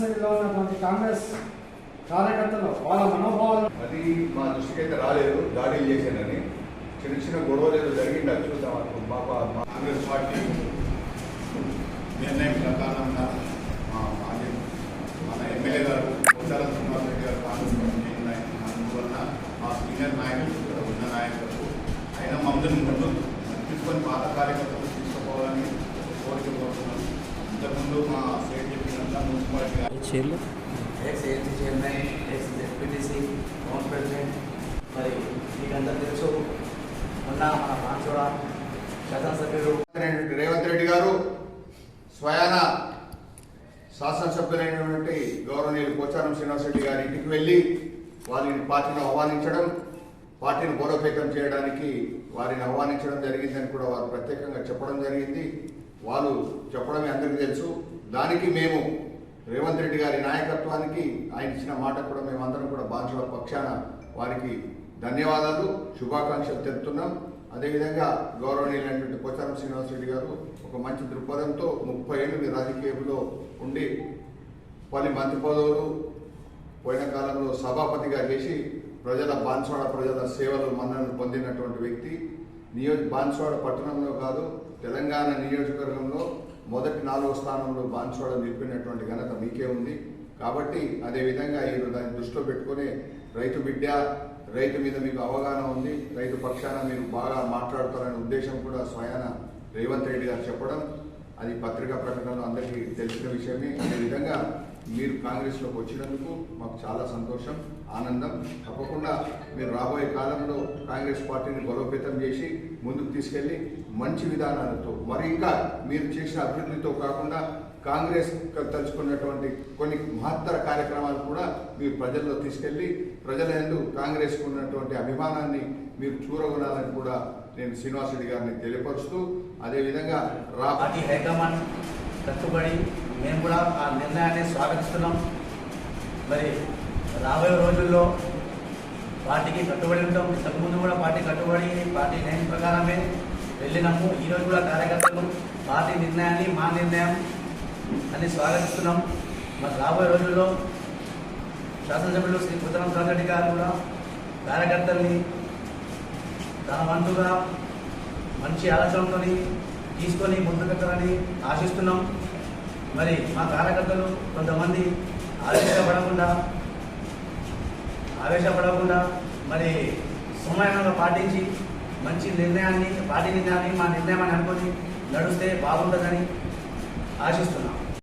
శాసనసభ్యులో ఉన్నటువంటి కాంగ్రెస్ కార్యకర్తలు వాళ్ళ మనోభావాలు అది మా దృష్టికి అయితే రాలేదు దాడి చేశానని చిన్న చిన్న గొడవలు ఏదో జరిగింది అది చూద్దాం మా- కాంగ్రెస్ పార్టీ నిర్ణయం ప్రకారంగా మన ఎమ్మెల్యే గారు పోచారం శ్రీనివాస్ రెడ్డి గారు కాంగ్రెస్ పార్టీ నిర్ణయం అందువలన మా సీనియర్ నాయకులు ఉన్న నాయకులకు ఆయన మమ్మల్ని ముందు తీసుకొని పాత కార్యకర్తలు తీసుకుపోవాలని కోరిక కోరుతున్నాను ఇంతకుముందు మా స్టేట్ చెప్పినంత మున్సిపాలిటీ గారు ex ANC chairman ex ZPTC town president మరి మీకంతా తెలుసు మొన్న మన మాన్సోడ శాసనసభ్యుడు రేవంత్ రెడ్డి గారు స్వయాన శాసనసభ్యులైనటువంటి గౌరవనీయులు పోచారం శ్రీనివాస్ రెడ్డి గారి ఇంటికి వెళ్ళి వారిని పార్టీని ఆహ్వానించడం పార్టీని బలోపేతం చేయడానికి వారిని ఆహ్వానించడం జరిగిందని కూడా వారు ప్రత్యేకంగా చెప్పడం జరిగింది. వాళ్ళు చెప్పడమే అందరికీ తెలుసు. దానికి మేము రేవంత్ రెడ్డి గారి నాయకత్వానికి ఆయన ఇచ్చిన మాట కూడా మేమందరం కూడా బాధ్యుల పక్షాన వారికి ధన్యవాదాలు శుభాకాంక్షలు తెలుపుతున్నాం. అదేవిధంగా గౌరవనీయులైనటువంటి పోచారం శ్రీనివాసరెడ్డి గారు ఒక మంచి దృక్పథంతో ముప్పై ఏళ్ళు రాజకీయంలో ఉండి పలు మంత్రి పదవులు పోయిన కాలంలో సభాపతిగా చేసి ప్రజల బాన్స్వాడ ప్రజల సేవలు మన్నను పొందినటువంటి వ్యక్తి. నియోజ బాన్స్వాడ పట్టణంలో కాదు తెలంగాణ నియోజకవర్గంలో మొదటి నాలుగో స్థానంలో బాన్స్వాడ నిలిపినటువంటి ఘనత మీకే ఉంది. కాబట్టి అదేవిధంగా ఈ దాన్ని దృష్టిలో పెట్టుకుని రైతు బిడ్డ రైతు మీద మీకు అవగాహన ఉంది. రైతు పక్షాన మీరు బాగా మాట్లాడతారనే ఉద్దేశం కూడా స్వయాన రేవంత్ రెడ్డి గారు చెప్పడం అది పత్రికా ప్రకటనలో అందరికీ తెలిసిన విషయమే. అదేవిధంగా మీరు కాంగ్రెస్లోకి వచ్చినందుకు మాకు చాలా సంతోషం ఆనందం. తప్పకుండా మీరు రాబోయే కాలంలో కాంగ్రెస్ పార్టీని బలోపేతం చేసి ముందుకు తీసుకెళ్ళి మంచి విధానాలతో మరి ఇంకా మీరు చేసిన అభివృద్ధితో కాకుండా కాంగ్రెస్ తలుచుకున్నటువంటి కొన్ని మహత్తర కార్యక్రమాలు కూడా మీరు ప్రజల్లో తీసుకెళ్ళి ప్రజల ఎందు కాంగ్రెస్కు ఉన్నటువంటి అభిమానాన్ని మీరు చూరగొనాలని కూడా నేను శ్రీనివాసరెడ్డి గారిని తెలియపరుస్తూ అదేవిధంగా రాబోయే హైకమాండ్ కట్టుబడి మేము కూడా ఆ నిర్ణయాన్ని స్వాగతిస్తున్నాం. మరి రాబోయే రోజుల్లో పార్టీకి కట్టుబడి ఉంటాం. ఇంతకుముందు కూడా పార్టీ కట్టుబడి పార్టీ నిర్ణయం ప్రకారమే వెళ్ళినాము. ఈరోజు కూడా కార్యకర్తలు పార్టీ నిర్ణయాన్ని మా నిర్ణయం అని స్వాగతిస్తున్నాం. మరి రాబోయే రోజుల్లో శాసనసభ్యులు శ్రీ కుతరం రెడ్డి గారు కూడా కార్యకర్తల్ని తన వంతుగా మంచి ఆలోచనతో తీసుకొని ముందుకెత్తాలని ఆశిస్తున్నాం. మరి మా కార్యకర్తలు కొంతమంది ఆవేశపడకుండా ఆవేశపడకుండా మరి సమయంగా పాటించి మంచి నిర్ణయాన్ని పార్టీ నిర్ణయాన్ని మా నిర్ణయం అని అనుకొని నడిస్తే బాగుంటుందని ఆశిస్తున్నాం.